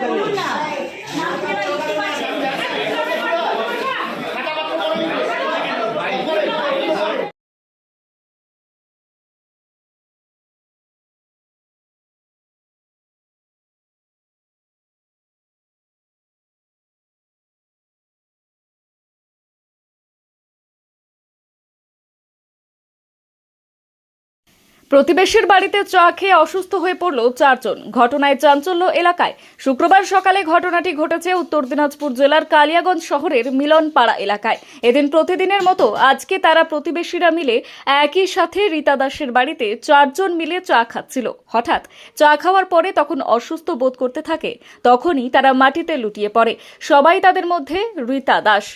Tak. প্রতিবেশীর বাড়িতে চা খেয়ে অসুস্থ হয়ে পড়ল চারজন। ঘটনায় চাঞ্চল্য এলাকায়। শুক্রবার সকালে ঘটনাটি ঘটেছে উত্তর দিনাজপুর জেলার কালিয়াগঞ্জ শহরের মিলনপাড়া এলাকায়। এদিন প্রতিদিনের মতো আজকে তারা প্রতিবেশীরা মিলে একই সাথে রীতা দাসের বাড়িতে চারজন মিলে চা খাচ্ছিল। হঠাৎ চা খাওয়ার পরে তখন অসুস্থ বোধ করতে থাকে, তখনই তারা মাটিতে লুটিয়ে পড়ে। সবাই তাদের মধ্যে রীতা দাস।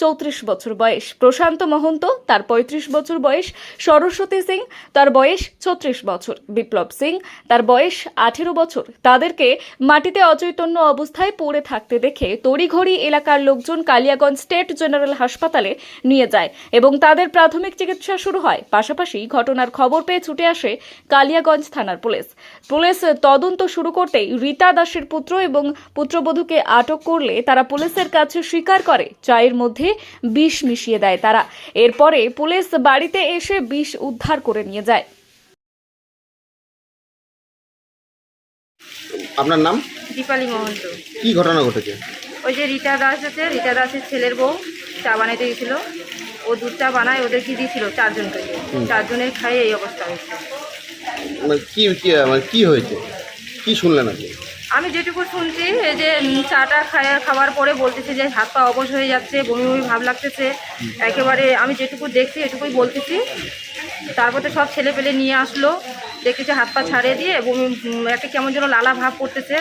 চৌত্রিশ বছর বয়স। প্রশান্ত মহন্ত, তার পঁয়ত্রিশ বছর বয়স। সরস্বতী সিং, তার বয়স ছত্রিশ বছর। বিপ্লব সিং, তার বয়স আঠেরো বছর। তাদেরকে মাটিতে অচৈতন্য অবস্থায় পড়ে থাকতে দেখে তড়িঘড়ি এলাকার লোকজন কালিয়াগঞ্জ স্টেট জেনারেল হাসপাতালে নিয়ে যায় এবং তাদের প্রাথমিক চিকিৎসা শুরু হয়। পাশাপাশি ঘটনার খবর পেয়ে ছুটে আসে কালিয়াগঞ্জ থানার পুলিশ। পুলিশ তদন্ত শুরু করতেই রীতা দাসের পুত্র এবং পুত্রবধূকে আটক করলে তারা পুলিশের কাছে স্বীকার করে। চায়ের মধ্যে বিষ মিশিয়ে দেয় তারা। এরপরে পুলিশ বাড়িতে এসে বিষ উদ্ধার করে নিয়ে যায়। আপনার নাম? দীপালি মহন্ত। কি ঘটনা ঘটেছে? ওই যে রীতা দাস আছে রীতা দাসের ছেলের বউ চা বানাইতে গেছিল। ও দুধ চা বানায় ওদেরকে দিয়েছিল? চারজনকে। চারজনের খাইয়ে এই অবস্থা হয়েছে। মানে কি কি মানে কি হয়েছে? কি শুনলেন আপনি? আমি যেটুকু শুনছি এই যে চাটা খায় খাওয়ার পরে বলতেছে যে হাত পা অবশ হয়ে যাচ্ছে বমি বমি ভাব লাগতেছে। একেবারে আমি যেটুকু দেখছি এটুকুই বলতেছি। তারপরে সব ছেলে পেলে নিয়ে আসলো দেখতেছে হাত পা ছাড়িয়ে দিয়ে বমি উম, একে কেমন যেন লালা ভাব করতেছে।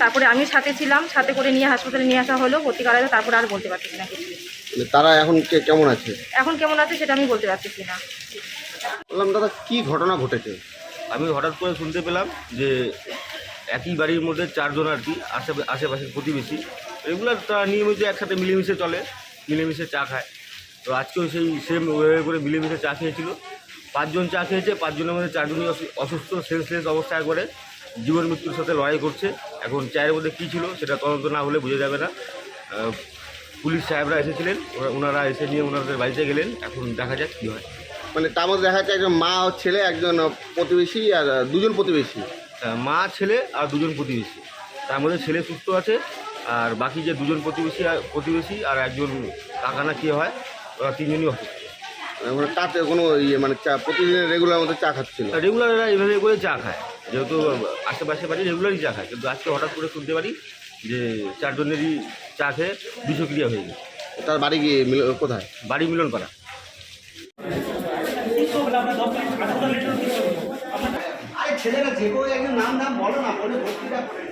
তারপরে আমি সাথে ছিলাম সাথে করে নিয়ে হাসপাতালে নিয়ে আসা হলো ভর্তি করা তারপরে আর বলতে পারতেছি না কিছু মানে তারা এখন কেমন আছে? এখন কেমন আছে সেটা আমি বলতে পারতেছি না। বললাম দাদা কি ঘটনা ঘটেছে? আমি হঠাৎ করে শুনতে পেলাম যে একই বাড়ির মধ্যে চারজন আর কি, আশে আশেপাশের প্রতিবেশী। রেগুলার তারা নিয়মিত একসাথে মিলেমিশে চলে, মিলেমিশে চা খায়। তো আজকেও সেই সেম ওয়ে করে মিলেমিশে চা খেয়েছিল। পাঁচজন চা খেয়েছে, পাঁচজনের মধ্যে চারজনই অসু- অসুস্থ সেন্সলেস অবস্থায় করে জীবন মৃত্যুর সাথে লড়াই করছে। এখন চায়ের মধ্যে কী ছিল সেটা তদন্ত না হলে বোঝা যাবে না। পুলিশ সাহেবরা এসেছিলেন ওনারা এসে নিয়ে ওনাদের বাড়িতে গেলেন। এখন দেখা যাক কী হয়। মানে তার মধ্যে দেখা যাচ্ছে একজন মা ও ছেলে একজন প্রতিবেশী আর দুজন প্রতিবেশী। মা ছেলে আর দুজন প্রতিবেশী। তার মধ্যে ছেলে সুস্থ আছে আর বাকি যে দুজন প্রতিবেশী আর প্রতিবেশী আর একজন কাকা না কী হয় ওরা তিনজনই অসুস্থ। মানে তাতে কোনো ইয়ে মানে চা প্রতিদিনের রেগুলার মতো চা খাচ্ছিল। রেগুলার এভাবে করে চা খায়। যেহেতু আশেপাশে বাড়ি রেগুলারই চা খায়। কিন্তু আজকে হঠাৎ করে শুনতে পারি যে চারজনেরই চা খেয়ে বিষক্রিয়া হয়ে গেছে। তার বাড়ি গিয়ে মিল- কোথায়? বাড়ি মিলন করা আরে ছেলেরা যে কোনো একজন নাম নাম বলো না বলে ভর্তিটা করে।